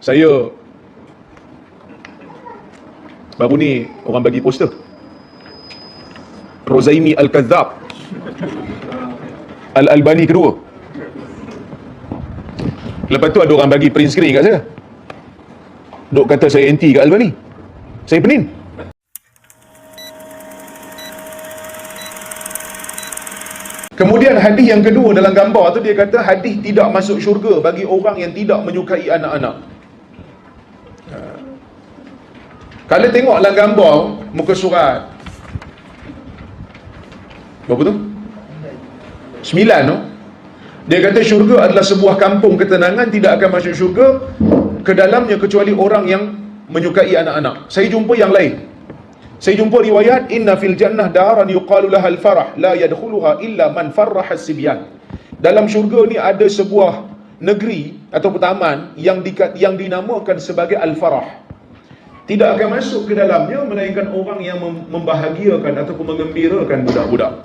Saya baru ni orang bagi poster. Rozaimi Al-Kadzab. Al-Albani kedua. Lepas tu ada orang bagi print screen kat saya. Dok kata saya anti kat Albani. Saya penin. Kemudian hadis yang kedua dalam gambar tu dia kata hadis tidak masuk syurga bagi orang yang tidak menyukai anak-anak. Kalau tengok dalam gambar muka surat. Berapa tu? Sembilan tu. Dia kata syurga adalah sebuah kampung ketenangan tidak akan masuk syurga ke dalamnya kecuali orang yang menyukai anak-anak. Saya jumpa yang lain. Saya jumpa riwayat inna fil jannah daran yuqalu laha al-farah la yadkhuluha illa man farraha sibyan. Dalam syurga ni ada sebuah negeri atau taman yang di, yang dinamakan sebagai al-farah. Tidak akan masuk ke dalamnya melainkan orang yang membahagiakan ataupun mengembirakan budak-budak.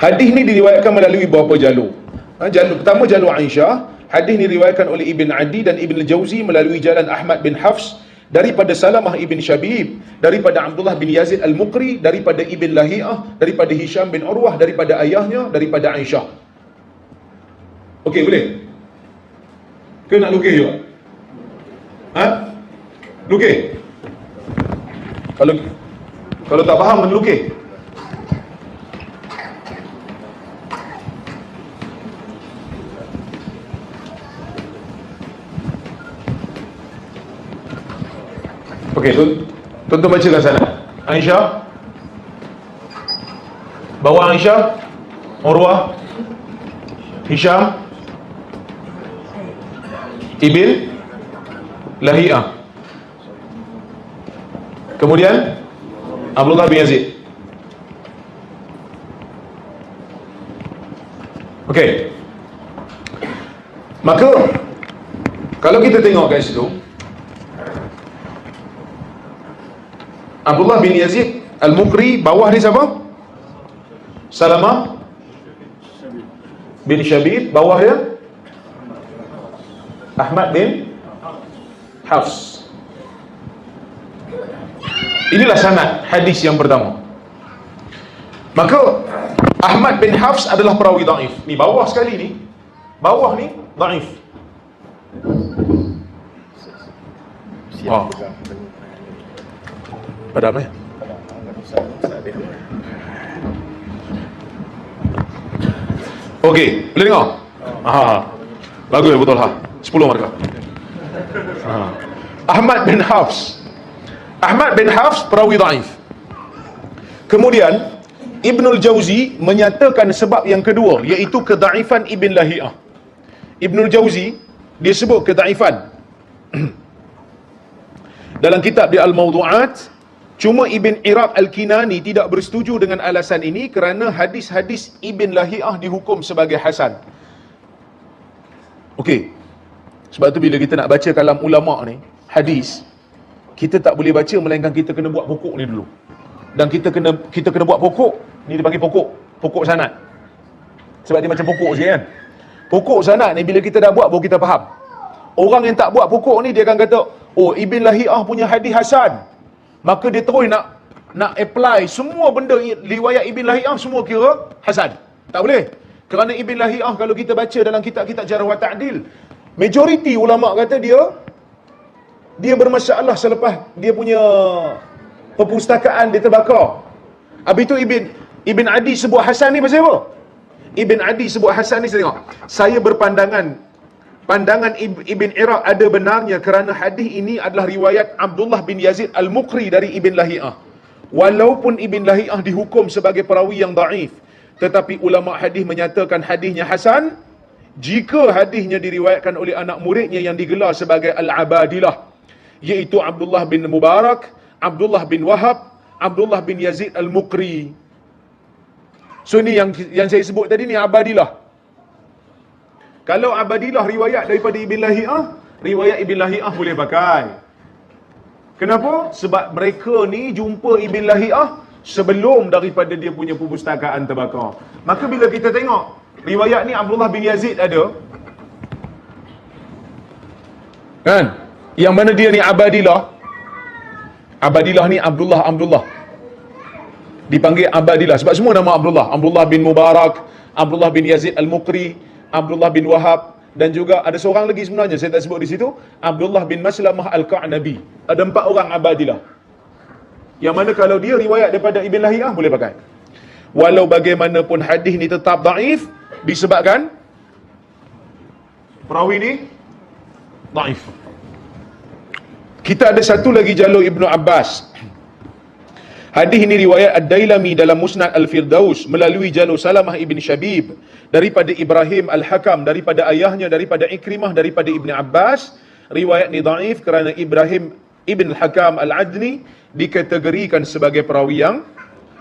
Hadis ni diriwayatkan melalui beberapa jalur. Ha, jalur pertama jalur Aisyah. Hadis ni diriwayatkan oleh Ibn Adi dan Ibn Jauzi melalui jalan Ahmad bin Hafs daripada Salamah ibn Shabib, daripada Abdullah bin Yazid al-Muqri, daripada Ibn Lahiyah, daripada Hisham bin Urwah, daripada ayahnya, daripada Aisyah. Okey, boleh? Ke nak lukis juga? Lukis? Kalau kalau tak faham, melukis. Okey, tuan-tuan baca kat sana. Aisyah. Bawah Aisyah. Urwah. Hisham. Ibn Lahiyah. Kemudian Abdullah bin Yazid. Okey. Maka kalau kita tengok kat situ, Abdullah bin Yazid Al-Mukri bawah dia siapa? Salamah bin Syabib bawah dia Ahmad bin Hafs Inilah sanad hadis yang pertama Maka Ahmad bin Hafs adalah perawi daif Ni bawah sekali ni Bawah ni daif Oh. Padam eh? Okey, boleh dengar? Ha. Bagus betul ha. 10 markah. Ha. Ahmad bin Hafs. Ahmad bin Hafs perawi dhaif. Kemudian Ibnul Jauzi menyatakan sebab yang kedua iaitu kedaifan Ibn Lahiyah. Ibnul Jauzi dia sebut kedaifan dalam kitab dia Al-Mawdu'at Cuma Ibn Iraq Al-Kinani tidak bersetuju dengan alasan ini kerana hadis-hadis Ibn Lahiyah dihukum sebagai Hasan. Okey. Sebab tu bila kita nak baca kalam ulama ni, hadis, kita tak boleh baca melainkan kita kena buat pokok ni dulu. Dan kita kena kita kena buat pokok, ni dia panggil pokok, pokok sanad. Sebab dia macam pokok sikit kan. Pokok sanad ni bila kita dah buat baru kita faham. Orang yang tak buat pokok ni dia akan kata, "Oh, Ibn Lahiyah punya hadis Hasan." maka dia terus nak nak apply semua benda riwayat Ibn Lahiyah semua kira Hasan. Tak boleh. Kerana Ibn Lahiyah kalau kita baca dalam kitab-kitab jarah wa ta'dil, majoriti ulama kata dia dia bermasalah selepas dia punya perpustakaan dia terbakar. Habis itu Ibn Ibn Adi sebut Hasan ni pasal apa? Ibn Adi sebut Hasan ni saya tengok. Saya berpandangan pandangan Ibn Iraq ada benarnya kerana hadis ini adalah riwayat Abdullah bin Yazid Al-Muqri dari Ibn Lahiyah. Walaupun Ibn Lahiyah dihukum sebagai perawi yang daif, tetapi ulama hadis menyatakan hadisnya hasan jika hadisnya diriwayatkan oleh anak muridnya yang digelar sebagai Al-Abadilah, iaitu Abdullah bin Mubarak, Abdullah bin Wahab, Abdullah bin Yazid Al-Muqri. So ini yang yang saya sebut tadi ni Abadilah. Kalau Abadillah riwayat daripada Ibn Lahiyah, riwayat Ibn Lahiyah boleh pakai. Kenapa? Sebab mereka ni jumpa Ibn Lahiyah sebelum daripada dia punya perpustakaan terbakar. Maka bila kita tengok riwayat ni Abdullah bin Yazid ada, Kan? Yang mana dia ni Abadilah. Abadilah ni Abdullah Abdullah. Dipanggil Abadilah sebab semua nama Abdullah. Abdullah bin Mubarak, Abdullah bin Yazid Al-Mukri, Abdullah bin Wahab dan juga ada seorang lagi sebenarnya saya tak sebut di situ, Abdullah bin Maslamah Al-Qa'nabi. Ada empat orang Abadilah. Yang mana kalau dia riwayat daripada Ibn Lahiyah boleh pakai. Walau bagaimanapun hadis ni tetap daif disebabkan perawi ni daif. Kita ada satu lagi jalur Ibnu Abbas. Hadis ini riwayat Ad-Dailami dalam Musnad Al-Firdaus melalui jalur Salamah ibn Shabib daripada Ibrahim Al-Hakam daripada ayahnya daripada Ikrimah daripada Ibn Abbas. Riwayat ni daif kerana Ibrahim ibn Al-Hakam Al-Adni dikategorikan sebagai perawi yang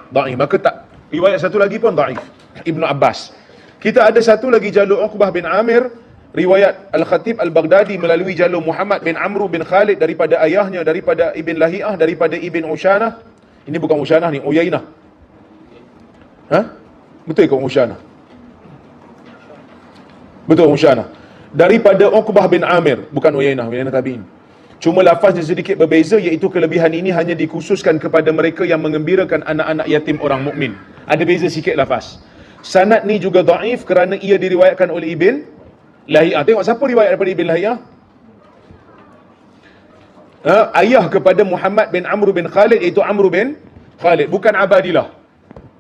daif. Maka tak riwayat satu lagi pun daif. Ibn Abbas. Kita ada satu lagi jalur Uqbah bin Amir riwayat Al-Khatib Al-Baghdadi melalui jalur Muhammad bin Amru bin Khalid daripada ayahnya daripada Ibn Lahi'ah daripada Ibn Ushanah. Ini bukan Ushanah ni Uyainah. Ha? betul ke Ushanah? Betul Ushanah. Daripada Uqbah bin Amir bukan Uyainah Uyainah tabi'in. Cuma lafaznya sedikit berbeza iaitu kelebihan ini hanya dikhususkan kepada mereka yang mengembirakan anak-anak yatim orang mukmin. Ada beza sikit lafaz. Sanad ni juga daif kerana ia diriwayatkan oleh Ibn Lahiyah. Tengok siapa riwayat daripada Ibn Lahiyah? Ha, ayah kepada Muhammad bin Amr bin Khalid iaitu Amr bin Khalid. Bukan Abadilah.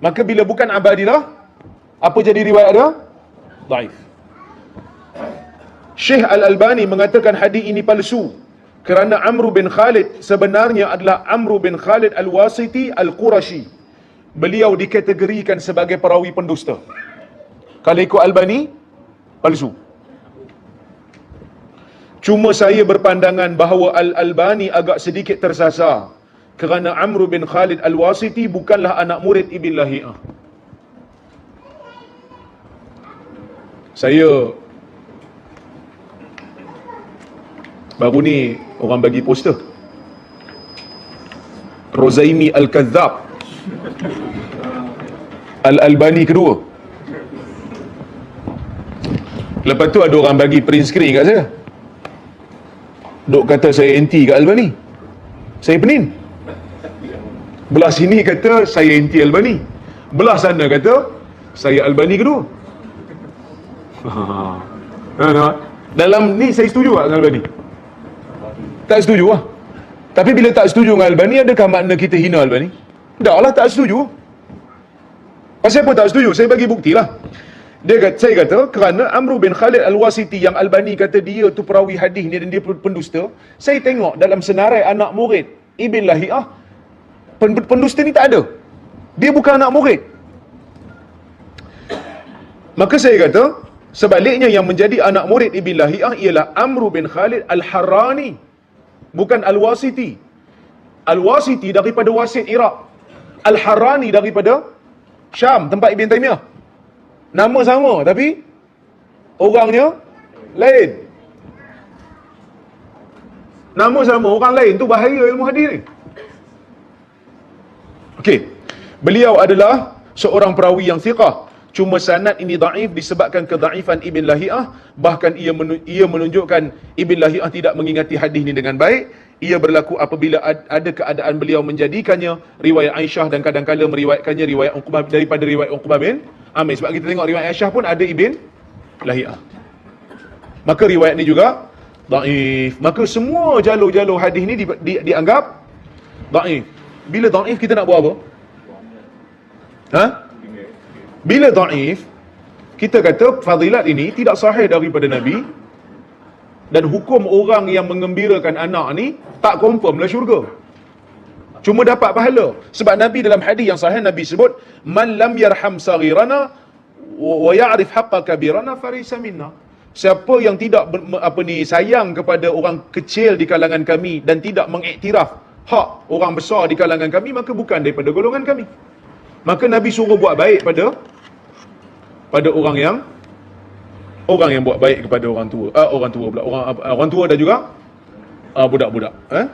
Maka bila bukan Abadilah, apa jadi riwayat dia? Daif. Syekh Al-Albani mengatakan hadis ini palsu kerana Amr bin Khalid sebenarnya adalah Amr bin Khalid Al-Wasiti Al-Qurashi. Beliau dikategorikan sebagai perawi pendusta. Kalau ikut Albani, palsu. Cuma saya berpandangan bahawa Al-Albani agak sedikit tersasar kerana Amr bin Khalid Al-Wasiti bukanlah anak murid Ibn Lahiyah. Saya baru ni orang bagi poster. Rozaimi Al-Kadzab. Al-Albani kedua. Lepas tu ada orang bagi print screen kat saya dok kata saya anti kat Albani? Saya penin. Belah sini kata saya anti Albani. Belah sana kata saya Albani kedua. Ha, dalam ni saya setuju tak dengan Albani? Tak setuju lah. Tapi bila tak setuju dengan Albani adakah makna kita hina Albani? Tak lah tak setuju. Pasal apa tak setuju? Saya bagi bukti lah dia kata, saya kata kerana Amru bin Khalid Al-Wasiti yang Albani kata dia tu perawi hadis ni dan dia pendusta, saya tengok dalam senarai anak murid Ibn Lahiyah, pendusta ni tak ada. Dia bukan anak murid. Maka saya kata, sebaliknya yang menjadi anak murid Ibn Lahiyah ialah Amru bin Khalid Al-Harrani. Bukan Al-Wasiti. Al-Wasiti daripada Wasit Iraq. Al-Harrani daripada Syam, tempat Ibn Taymiyah. Nama sama tapi orangnya lain. Nama sama orang lain tu bahaya ilmu hadis ni. Okey. Beliau adalah seorang perawi yang thiqah. Cuma sanad ini daif disebabkan kedaifan Ibn Lahiyah. Bahkan ia ia menunjukkan Ibn Lahiyah tidak mengingati hadis ini dengan baik. Ia berlaku apabila ada keadaan beliau menjadikannya riwayat Aisyah dan kadang-kadang meriwayatkannya riwayat Uqbah daripada riwayat Uqbah bin Amir. Sebab kita tengok riwayat Aisyah pun ada Ibn Lahiyah. Maka riwayat ni juga daif. Maka semua jalur-jalur hadis ni di, di, dianggap daif. Bila daif kita nak buat apa? Ha? Bila daif, kita kata fadilat ini tidak sahih daripada Nabi dan hukum orang yang mengembirakan anak ni tak confirm lah syurga. Cuma dapat pahala. Sebab Nabi dalam hadis yang sahih Nabi sebut man lam yarham saghirana wa ya'rif haqqa kabirana farisa minna. Siapa yang tidak apa ni sayang kepada orang kecil di kalangan kami dan tidak mengiktiraf hak orang besar di kalangan kami maka bukan daripada golongan kami. Maka Nabi suruh buat baik pada pada orang yang orang yang buat baik kepada orang tua. Uh, orang tua pula. Orang, uh, orang tua dan juga uh, budak-budak. Eh?